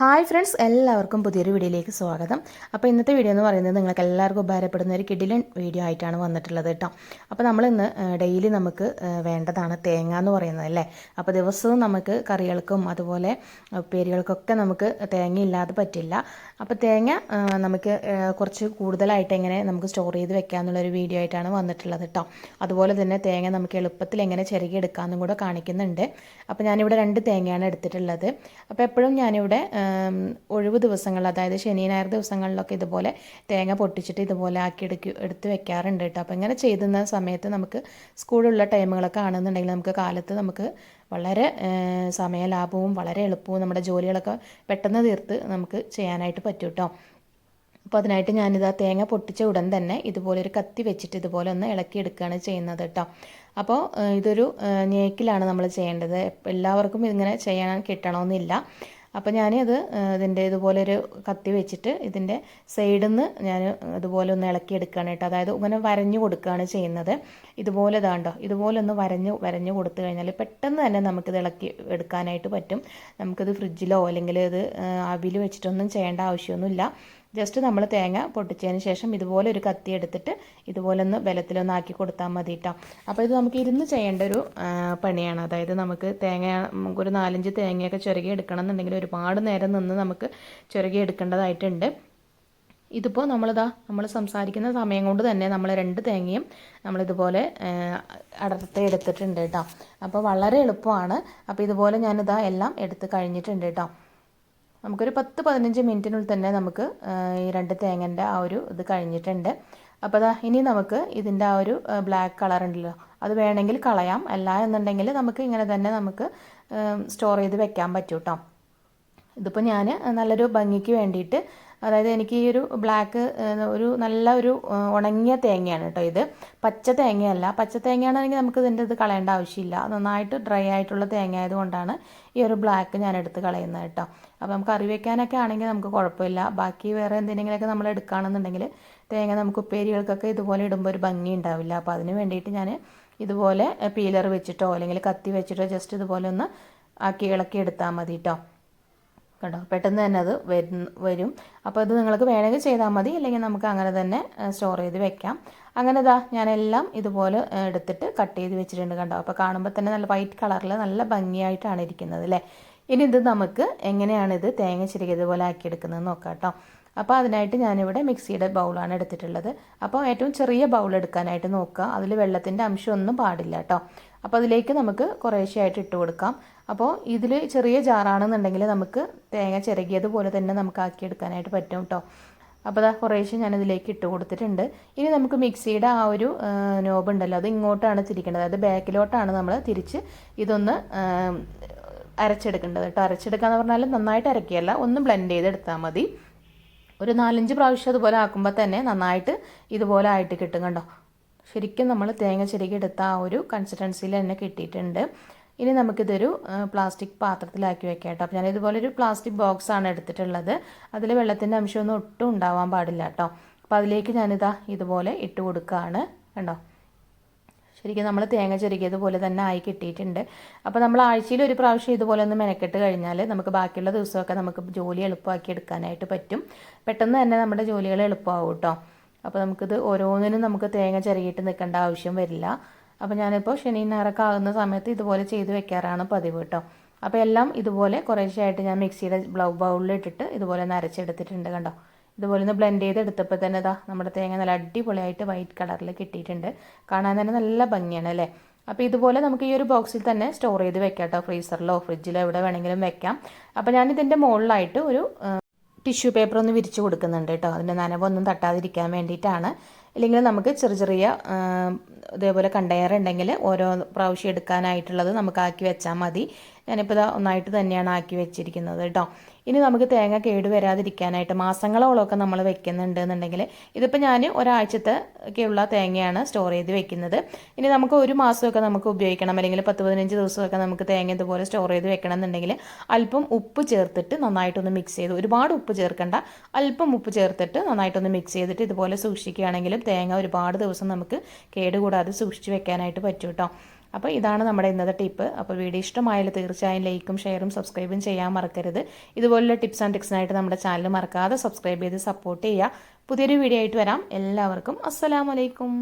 Hi friends എല്ലാവർക്കും പുതിയൊരു വീഡിയോയിലേക്ക് സ്വാഗതം. അപ്പോൾ ഇന്നത്തെ വീഡിയോ എന്ന് പറയുന്നത് നിങ്ങൾക്ക് എല്ലാവർക്കും ഉപകാരപ്പെടുന്ന ഒരു കിഡിലൻ വീഡിയോ ആയിട്ടാണ് വന്നിട്ടുള്ളത് കേട്ടോ. അപ്പോൾ നമ്മളിന്ന് ഡെയിലി നമുക്ക് വേണ്ടതാണ് തേങ്ങ എന്ന് പറയുന്നത് അല്ലേ? അപ്പോൾ ദിവസവും നമുക്ക് കറികൾക്കും അതുപോലെ ഉപ്പേരികൾക്കൊക്കെ നമുക്ക് തേങ്ങ ഇല്ലാതെ പറ്റില്ല. അപ്പോൾ തേങ്ങ നമുക്ക് കുറച്ച് കൂടുതലായിട്ട് എങ്ങനെ നമുക്ക് സ്റ്റോർ ചെയ്ത് വെക്കാമെന്നുള്ളൊരു വീഡിയോ ആയിട്ടാണ് വന്നിട്ടുള്ളത് കേട്ടോ. അതുപോലെ തന്നെ തേങ്ങ നമുക്ക് എളുപ്പത്തിൽ എങ്ങനെ ചെറുകി എടുക്കാമെന്നും കൂടെ കാണിക്കുന്നുണ്ട്. അപ്പോൾ ഞാനിവിടെ രണ്ട് തേങ്ങയാണ് എടുത്തിട്ടുള്ളത്. അപ്പോൾ എപ്പോഴും ഞാനിവിടെ ഒഴിവ് ദിവസങ്ങൾ അതായത് ശനി ഞായർ ദിവസങ്ങളിലൊക്കെ ഇതുപോലെ തേങ്ങ പൊട്ടിച്ചിട്ട് ഇതുപോലെ ആക്കി എടുക്കും എടുത്ത് വെക്കാറുണ്ട് കേട്ടോ. അപ്പോൾ ഇങ്ങനെ ചെയ്യുന്ന സമയത്ത് നമുക്ക് സ്കൂളുള്ള ടൈമുകളൊക്കെ ആണെന്നുണ്ടെങ്കിൽ നമുക്ക് കാലത്ത് നമുക്ക് വളരെ സമയലാഭവും വളരെ എളുപ്പവും നമ്മുടെ ജോലികളൊക്കെ പെട്ടെന്ന് തീർത്ത് നമുക്ക് ചെയ്യാനായിട്ട് പറ്റും കേട്ടോ. അപ്പോൾ അതിനായിട്ട് ഞാനിത് ആ തേങ്ങ പൊട്ടിച്ച ഉടൻ തന്നെ ഇതുപോലെ ഒരു കത്തി വെച്ചിട്ട് ഇതുപോലെ ഒന്ന് ഇളക്കി എടുക്കുകയാണ് ചെയ്യുന്നത് കേട്ടോ. അപ്പോൾ ഇതൊരു ഞേക്കിലാണ് നമ്മൾ ചെയ്യേണ്ടത്. എല്ലാവർക്കും ഇങ്ങനെ ചെയ്യാൻ കിട്ടണമെന്നില്ല. അപ്പോൾ ഞാനത് ഇതിന്റെ ഇതുപോലെ ഒരു കത്തി വെച്ചിട്ട് ഇതിന്റെ സൈഡിൽ നിന്ന് ഞാൻ ഇതുപോലെ ഒന്ന് ഇളക്കി എടുക്കുകയാണ് കേട്ടോ. അതായത് ഇങ്ങനെ വരഞ്ഞു കൊടുക്കുകയാണ് ചെയ്യുന്നത്. ഇതുപോലെ ഇതാണ്ടോ ഇതുപോലെ ഒന്ന് വരഞ്ഞു വരഞ്ഞു കൊടുത്തു കഴിഞ്ഞാൽ പെട്ടെന്ന് തന്നെ നമുക്കിത് ഇളക്കി എടുക്കാനായിട്ട് പറ്റും. നമുക്കിത് ഫ്രിഡ്ജിലോ അല്ലെങ്കിൽ ഇത് അവിൽ വെച്ചിട്ടൊന്നും ചെയ്യേണ്ട ആവശ്യമൊന്നുമില്ല. ജസ്റ്റ് നമ്മൾ തേങ്ങ പൊട്ടിച്ചതിന് ശേഷം ഇതുപോലെ ഒരു കത്തി എടുത്തിട്ട് ഇതുപോലെ ഒന്ന് ബലത്തിലൊന്ന് ആക്കി കൊടുത്താൽ മതി കേട്ടോ അപ്പോൾ ഇത് നമുക്ക് ഇരുന്ന് ചെയ്യേണ്ട ഒരു പണിയാണ്. അതായത് നമുക്ക് തേങ്ങ നമുക്കൊരു നാലഞ്ച് തേങ്ങയൊക്കെ ചുരുകി എടുക്കണം എന്നുണ്ടെങ്കിൽ ഒരുപാട് നേരം നിന്ന് നമുക്ക് ചുരുകി എടുക്കേണ്ടതായിട്ടുണ്ട്. ഇതിപ്പോൾ നമ്മളിതാ നമ്മൾ സംസാരിക്കുന്ന സമയം കൊണ്ട് തന്നെ നമ്മൾ രണ്ട് തേങ്ങയും നമ്മളിതുപോലെ അടർത്തി എടുത്തിട്ടുണ്ട് കേട്ടോ അപ്പോൾ വളരെ എളുപ്പമാണ്. അപ്പോൾ ഇതുപോലെ ഞാനിതാ എല്ലാം എടുത്ത് കഴിഞ്ഞിട്ടുണ്ട് കേട്ടോ നമുക്കൊരു പത്ത് പതിനഞ്ച് മിനിറ്റിനുള്ളിൽ തന്നെ നമുക്ക് ഈ രണ്ട് തേങ്ങന്റെ ആ ഒരു ഇത് കഴിഞ്ഞിട്ടുണ്ട്. അപ്പോൾ അതാ ഇനി നമുക്ക് ഇതിന്റെ ആ ഒരു ബ്ലാക്ക് കളർ ഉണ്ടല്ലോ അത് വേണമെങ്കിൽ കളയാം. അല്ല എന്നുണ്ടെങ്കിൽ നമുക്ക് ഇങ്ങനെ തന്നെ നമുക്ക് സ്റ്റോർ ചെയ്ത് വെക്കാൻ പറ്റും കേട്ടോ ഇതിപ്പോൾ ഞാൻ നല്ലൊരു ഭംഗിക്ക് വേണ്ടിയിട്ട് അതായത് എനിക്ക് ഈ ഒരു ബ്ലാക്ക് ഒരു നല്ല ഒരു ഉണങ്ങിയ തേങ്ങയാണ് കേട്ടോ ഇത്. പച്ച തേങ്ങയല്ല. പച്ച തേങ്ങയാണെങ്കിൽ നമുക്ക് ഇതിന്റെ ഇത് കളയേണ്ട ആവശ്യമില്ല. നന്നായിട്ട് ഡ്രൈ ആയിട്ടുള്ള തേങ്ങ ആയതുകൊണ്ടാണ് ഈ ഒരു ബ്ലാക്ക് ഞാൻ എടുത്ത് കളയുന്നത് കേട്ടോ. അപ്പോൾ നമുക്ക് കറി വയ്ക്കാനൊക്കെ ആണെങ്കിൽ നമുക്ക് കുഴപ്പമില്ല. ബാക്കി വേറെ എന്തെങ്കിലുമൊക്കെ നമ്മൾ എടുക്കുകയാണെന്നുണ്ടെങ്കിൽ തേങ്ങ നമുക്ക് ഉപ്പേരികൾക്കൊക്കെ ഇതുപോലെ ഇടുമ്പോൾ ഒരു ഭംഗി ഉണ്ടാവില്ല. അപ്പോൾ അതിന് വേണ്ടിയിട്ട് ഞാൻ ഇതുപോലെ പീലർ വെച്ചിട്ടോ അല്ലെങ്കിൽ കത്തി വെച്ചിട്ടോ ജസ്റ്റ് ഇതുപോലെ ഒന്ന് ആക്കി ഇളക്കി എടുത്താൽ മതി കേട്ടോ. കണ്ടോ? പെട്ടെന്ന് തന്നെ അത് വരും വരും. അപ്പോൾ ഇത് നിങ്ങൾക്ക് വേണമെങ്കിൽ ചെയ്താൽ മതി. അല്ലെങ്കിൽ നമുക്ക് അങ്ങനെ തന്നെ സ്റ്റോർ ചെയ്ത് വെക്കാം. അങ്ങനെ ഇതാ ഞാനെല്ലാം ഇതുപോലെ എടുത്തിട്ട് കട്ട് ചെയ്ത് വെച്ചിട്ടുണ്ട് കണ്ടോ? അപ്പോൾ കാണുമ്പോൾ തന്നെ നല്ല വൈറ്റ് കളറിൽ നല്ല ഭംഗിയായിട്ടാണ് ഇരിക്കുന്നത് അല്ലേ ഇനി ഇത് നമുക്ക് എങ്ങനെയാണ് ഇത് തേങ്ങ ചിരികിയതുപോലെ ആക്കിയെടുക്കുന്നത് നോക്കാം കേട്ടോ. അപ്പോൾ അതിനായിട്ട് ഞാനിവിടെ മിക്സിയുടെ ബൗളാണ് എടുത്തിട്ടുള്ളത്. അപ്പോൾ ഏറ്റവും ചെറിയ ബൗൾ എടുക്കാനായിട്ട് നോക്കുക. അതിൽ വെള്ളത്തിന്റെ അംശമൊന്നും പാടില്ല കേട്ടോ. അപ്പോൾ അതിലേക്ക് നമുക്ക് കുറേശ്ശെയായിട്ട് ഇട്ട് കൊടുക്കാം. അപ്പോൾ ഇതിൽ ചെറിയ ജാറാണെന്നുണ്ടെങ്കിൽ നമുക്ക് തേങ്ങ ചിരകിയതുപോലെ തന്നെ നമുക്ക് ആക്കിയെടുക്കാനായിട്ട് പറ്റും കേട്ടോ. അപ്പോൾ അതാ കുറേശ്ശെ ഞാനിതിലേക്ക് ഇട്ട് കൊടുത്തിട്ടുണ്ട്. ഇനി നമുക്ക് മിക്സിയുടെ ആ ഒരു നോബ് ഉണ്ടല്ലോ അത് ഇങ്ങോട്ടാണ് തിരിക്കേണ്ടത്. അതായത് ബാക്കിലോട്ടാണ് നമ്മൾ തിരിച്ച് ഇതൊന്ന് അരച്ചെടുക്കേണ്ടത് കേട്ടോ. അരച്ചെടുക്കുക എന്ന് പറഞ്ഞാൽ നന്നായിട്ട് അരക്കുകയല്ല ഒന്ന് ബ്ലെൻഡ് ചെയ്തെടുത്താൽ മതി. ഒരു നാലഞ്ച് പ്രാവശ്യം അതുപോലെ ആക്കുമ്പോൾ തന്നെ നന്നായിട്ട് ഇതുപോലെ ആയിട്ട് കിട്ടും കണ്ടോ? ശരിക്കും നമ്മൾ തേങ്ങ ചിരകി എടുത്ത ആ ഒരു കൺസിസ്റ്റൻസിയിൽ തന്നെ കിട്ടിയിട്ടുണ്ട്. ഇനി നമുക്കിതൊരു പ്ലാസ്റ്റിക് പാത്രത്തിലാക്കി വെക്കാം കേട്ടോ. അപ്പോൾ ഞാൻ ഇതുപോലെ ഒരു പ്ലാസ്റ്റിക് ബോക്സ് ആണ് എടുത്തിട്ടുള്ളത്. അതിൽ വെള്ളത്തിന്റെ അംശമൊന്നും ഒട്ടും ഉണ്ടാവാൻ പാടില്ല കേട്ടോ. അപ്പോൾ അതിലേക്ക് ഞാനിതാ ഇതുപോലെ ഇട്ട് കൊടുക്കുകയാണ് കണ്ടോ? ശരിക്കും നമ്മൾ തേങ്ങ ചെറുകിയതുപോലെ തന്നെ ആയി കിട്ടിയിട്ടുണ്ട്. അപ്പോൾ നമ്മൾ ആഴ്ചയിൽ ഒരു പ്രാവശ്യം ഇതുപോലെ ഒന്ന് മെനക്കെട്ട് കഴിഞ്ഞാൽ നമുക്ക് ബാക്കിയുള്ള ദിവസമൊക്കെ നമുക്ക് ജോലി എളുപ്പമാക്കി എടുക്കാനായിട്ട് പറ്റും. പെട്ടെന്ന് തന്നെ നമ്മുടെ ജോലികൾ എളുപ്പമാവും കേട്ടോ അപ്പോൾ നമുക്കിത് ഓരോന്നിനും നമുക്ക് തേങ്ങ ചെറുകിയിട്ട് നിൽക്കേണ്ട ആവശ്യം വരില്ല. അപ്പോൾ ഞാനിപ്പോൾ ശനി ഞായറൊക്കെ ആകുന്ന സമയത്ത് ഇതുപോലെ ചെയ്ത് വെക്കാറാണ് പതിവ് കേട്ടോ അപ്പോൾ എല്ലാം ഇതുപോലെ കുറേശ്ശെയായിട്ട് ഞാൻ മിക്സിയുടെ ബ്ലൗ ബൗളിൽ ഇട്ടിട്ട് ഇതുപോലെ നരച്ചെടുത്തിട്ടുണ്ട് കണ്ടോ? ഇതുപോലെ ഒന്ന് ബ്ലെൻഡ് ചെയ്ത് എടുത്തപ്പോൾ തന്നെ ഇതാ നമ്മുടെ തേങ്ങ നല്ല അടിപൊളിയായിട്ട് വൈറ്റ് കളറിൽ കിട്ടിയിട്ടുണ്ട്. കാണാൻ തന്നെ നല്ല ഭംഗിയാണ് അല്ലേ? അപ്പോൾ ഇതുപോലെ നമുക്ക് ഈ ഒരു ബോക്സിൽ തന്നെ സ്റ്റോർ ചെയ്ത് വെക്കാം കേട്ടോ ഫ്രീസറിലോ ഫ്രിഡ്ജിലോ എവിടെ വേണമെങ്കിലും വെക്കാം. അപ്പോൾ ഞാൻ ഇതിന്റെ മുകളിലായിട്ട് ഒരു ടിഷ്യൂ പേപ്പർ ഒന്ന് വിരിച്ച് കൊടുക്കുന്നുണ്ട് കേട്ടോ. അതിന്റെ നനവൊന്നും തട്ടാതിരിക്കാൻ വേണ്ടിയിട്ടാണ്. ഇല്ലെങ്കിൽ നമുക്ക് ചെറിയ ചെറിയ ഇതേപോലെ കണ്ടെയ്നർ ഉണ്ടെങ്കിൽ ഓരോ പ്രാവശ്യം എടുക്കാനായിട്ടുള്ളത് നമുക്ക് ആക്കി വെച്ചാൽ മതി. ഞാനിപ്പോൾ ഇതാ ഒന്നായിട്ട് തന്നെയാണ് ആക്കി വെച്ചിരിക്കുന്നത് കേട്ടോ ഇനി നമുക്ക് തേങ്ങ കേട് വരാതിരിക്കാനായിട്ട് മാസങ്ങളോളമൊക്കെ നമ്മൾ വെക്കുന്നുണ്ട് എന്നുണ്ടെങ്കിൽ ഇതിപ്പോൾ ഞാൻ ഒരാഴ്ചത്തെ ഒക്കെയുള്ള തേങ്ങയാണ് സ്റ്റോർ ചെയ്ത് വെക്കുന്നത്. ഇനി നമുക്ക് ഒരു മാസമൊക്കെ നമുക്ക് ഉപയോഗിക്കണം. അല്ലെങ്കിൽ പത്ത് പതിനഞ്ച് ദിവസമൊക്കെ നമുക്ക് തേങ്ങ ഇതുപോലെ സ്റ്റോർ ചെയ്ത് വെക്കണം എന്നുണ്ടെങ്കിൽ അല്പം ഉപ്പ് ചേർത്തിട്ട് നന്നായിട്ടൊന്ന് മിക്സ് ചെയ്ത് ഒരുപാട് ഉപ്പ് ചേർക്കണ്ട. അല്പം ഉപ്പ് ചേർത്തിട്ട് നന്നായിട്ടൊന്ന് മിക്സ് ചെയ്തിട്ട് ഇതുപോലെ തേങ്ങ ഒരുപാട് ദിവസം നമുക്ക് കേടുകൂടാതെ സൂക്ഷിച്ച് വെക്കാനായിട്ട് പറ്റും കേട്ടോ അപ്പോൾ ഇതാണ് നമ്മുടെ ഇന്നത്തെ ടിപ്പ്. അപ്പോൾ വീഡിയോ ഇഷ്ടമായാലും തീർച്ചയായും ലൈക്കും ഷെയറും സബ്സ്ക്രൈബും ചെയ്യാൻ മറക്കരുത്. ഇതുപോലുള്ള ടിപ്സ് ആൻഡ് ടിക്സിനായിട്ട് നമ്മുടെ ചാനൽ മറക്കാതെ സബ്സ്ക്രൈബ് ചെയ്ത് സപ്പോർട്ട് ചെയ്യുക. പുതിയൊരു വീഡിയോ ആയിട്ട് വരാം. എല്ലാവർക്കും അസ്സലാമലൈക്കും